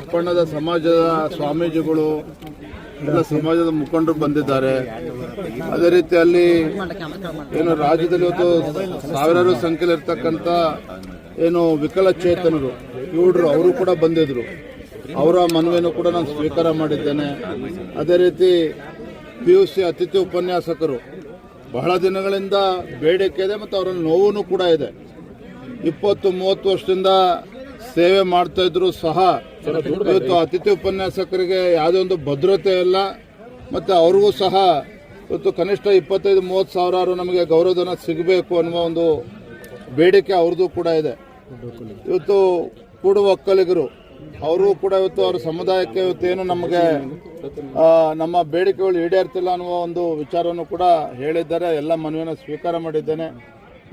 ಅಪ್ಪಣ್ಣದ ಸಮಾಜದ ಸ್ವಾಮೀಜಿಗಳು, ಎಲ್ಲ ಸಮಾಜದ ಮುಖಂಡರು ಬಂದಿದ್ದಾರೆ. ಅದೇ ರೀತಿ ಅಲ್ಲಿ ಏನು ರಾಜ್ಯದಲ್ಲಿ ಇವತ್ತು ಸಾವಿರಾರು ಸಂಖ್ಯೆಯಲ್ಲಿ ಇರ್ತಕ್ಕಂಥ ಏನು ವಿಕಲಚೇತನರು ಇವ್ರು ಅವರು ಕೂಡ ಬಂದಿದ್ರು. ಅವರ ಮನವಿಯನ್ನು ಕೂಡ ನಾನು ಸ್ವೀಕಾರ ಮಾಡಿದ್ದೇನೆ. ಅದೇ ರೀತಿ ಪಿ ಯು ಸಿ ಅತಿಥಿ ಉಪನ್ಯಾಸಕರು, ಬಹಳ ದಿನಗಳಿಂದ ಬೇಡಿಕೆ ಇದೆ ಮತ್ತು ಅವರ ನೋವು ಕೂಡ ಇದೆ. ಇಪ್ಪತ್ತು, ಮೂವತ್ತು ವರ್ಷದಿಂದ ಸೇವೆ ಮಾಡ್ತಾ ಇದ್ರು ಸಹ ಇವತ್ತು ಅತಿಥಿ ಉಪನ್ಯಾಸಕರಿಗೆ ಯಾವುದೇ ಒಂದು ಭದ್ರತೆ ಇಲ್ಲ. ಮತ್ತು ಅವ್ರಿಗೂ ಸಹ ಇವತ್ತು ಕನಿಷ್ಠ ಇಪ್ಪತ್ತೈದು, ಮೂವತ್ತು ಸಾವಿರಾರು ನಮಗೆ ಗೌರವಧನ ಸಿಗಬೇಕು ಅನ್ನುವ ಒಂದು ಬೇಡಿಕೆ ಅವ್ರದ್ದು ಕೂಡ ಇದೆ. ಇವತ್ತು ಕೂಡ ಒಕ್ಕಲಿಗರು, ಅವರು ಕೂಡ ಇವತ್ತು ಅವರ ಸಮುದಾಯಕ್ಕೆ ಇವತ್ತೇನು ನಮಗೆ ನಮ್ಮ ಬೇಡಿಕೆಗಳು ಈಡೇರ್ತಿಲ್ಲ ಅನ್ನುವ ಒಂದು ವಿಚಾರವನ್ನು ಕೂಡ ಹೇಳಿದ್ದಾರೆ. ಎಲ್ಲ ಮನವಿಯನ್ನು ಸ್ವೀಕಾರ ಮಾಡಿದ್ದೇನೆ.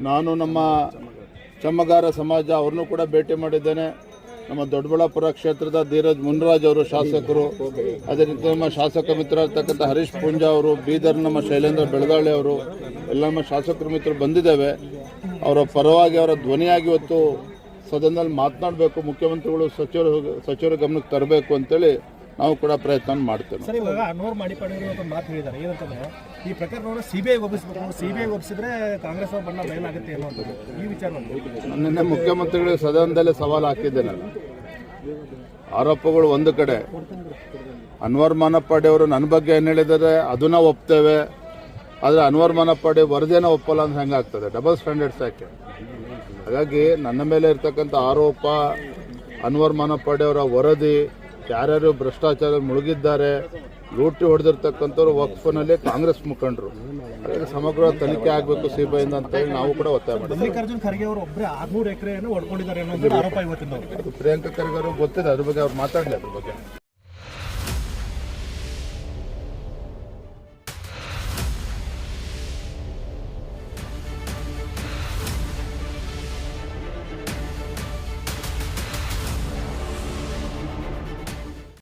ನಾನು ನಮ್ಮ ಚಮ್ಮಗಾರ ಸಮಾಜ, ಅವ್ರನ್ನೂ ಕೂಡ ಭೇಟಿ ಮಾಡಿದ್ದೇನೆ. ನಮ್ಮ ದೊಡ್ಡಬಳ್ಳಾಪುರ ಕ್ಷೇತ್ರದ ಧೀರಜ್ ಮುನ್ರಾಜ್ ಅವರು ಶಾಸಕರು. ಅದೇ ರೀತಿ ನಮ್ಮ ಶಾಸಕ ಮಿತ್ರ ಇರ್ತಕ್ಕಂಥ ಹರೀಶ್ ಪೂಂಜಾ ಅವರು, ಬೀದರ್ ನಮ್ಮ ಶೈಲೇಂದ್ರ ಬೆಳಗಾಳಿ ಅವರು, ಎಲ್ಲ ನಮ್ಮ ಶಾಸಕರು ಮಿತ್ರರು ಬಂದಿದ್ದೇವೆ. ಅವರ ಪರವಾಗಿ, ಅವರ ಧ್ವನಿಯಾಗಿ ಇವತ್ತು ಸದನದಲ್ಲಿ ಮಾತನಾಡಬೇಕು, ಮುಖ್ಯಮಂತ್ರಿಗಳು ಸಚಿವರು, ಸಚಿವರ ಗಮನಕ್ಕೆ ತರಬೇಕು ಅಂತೇಳಿ ನಾವು ಕೂಡ ಪ್ರಯತ್ನ ಮಾಡ್ತೇವೆ. ಸರ್ ಇವಾಗ ಅನ್ವರ್ ಒಂದು ಮಾತು ಹೇಳಿದ್ದಾರೆ. ಏನಂತಂದ್ರೆ ಈ ಪ್ರಕರಣವನ್ನು ಸಿಬಿಐ ಒಪ್ಪಿಸಬೇಕು. ಸಿಬಿಐ ಒಪ್ಪಿಸಿದ್ರೆ ಕಾಂಗ್ರೆಸ್ ಅವ್ರ ಬಣ್ಣ ಬಯಲಾಗುತ್ತೆ ಅನ್ನೋದು ಈ ವಿಚಾರವನ್ನು. ನಿನ್ನೆ ಮುಖ್ಯಮಂತ್ರಿಗಳಿಗೆ ಸದನದಲ್ಲೇ ಸವಾಲು ಹಾಕಿದ್ದೇನಲ್ಲ ಆರೋಪಗಳು ಒಂದು ಕಡೆ. ಅನ್ವರ್ ಮಾನಪ್ಪಾಡಿ ಅವರು ನನ್ನ ಬಗ್ಗೆ ಏನು ಹೇಳಿದ್ದಾರೆ? ಅದನ್ನ ಒಪ್ತೇವೆ. ಆದರೆ ಅನ್ವರ್ ಮಾನಪ್ಪಾಡಿ ವರದಿನ ಒಪ್ಪಲ್ಲ ಅಂತ ಹೆಂಗಾಗ್ತದೆ? ಡಬಲ್ ಸ್ಟ್ಯಾಂಡರ್ಡ್ಸ್ ಯಾಕೆ ಹಾಗಾಗಿ ನನ್ನ ಮೇಲೆ ಇರ್ತಕ್ಕಂಥ ಆರೋಪ ಅನ್ವರ್ ಮಾನಪ್ಪಾಡಿ ಅವರ ವರದಿ ಯಾರ್ಯಾರು ಭ್ರಷ್ಟಾಚಾರ ಮುಳುಗಿದ್ದಾರೆ ಲೂಟಿ ಹೊಡೆದಿರ್ತಕ್ಕಂಥವ್ರು ವಕ್ಫನಲ್ಲಿ ಕಾಂಗ್ರೆಸ್ ಮುಖಂಡರು. ಹಾಗಾಗಿ ಸಮಗ್ರ ತನಿಖೆ ಆಗಬೇಕು ಸಿಬಿಐಯಿಂದ ಅಂತೇಳಿ ನಾವು ಕೂಡ ಒತ್ತಾಯ ಮಾಡ್ತೀವಿ. ಮಲ್ಲಿಕಾರ್ಜುನ್ ಖರ್ಗೆ ಅವರು ಒಬ್ಬರೇ ಆರ್ನೂರು ಎಕರೆಯನ್ನು ಆರೋಪ ಇವತ್ತಿನ ಅದು ಪ್ರಿಯಾಂಕಾ ಖರ್ಗೆ ಅವ್ರಿಗೆ ಗೊತ್ತಿದೆ ಅದ್ರ ಬಗ್ಗೆ ಅವ್ರು ಮಾತಾಡಲಿ ಅದ್ರ ಬಗ್ಗೆ.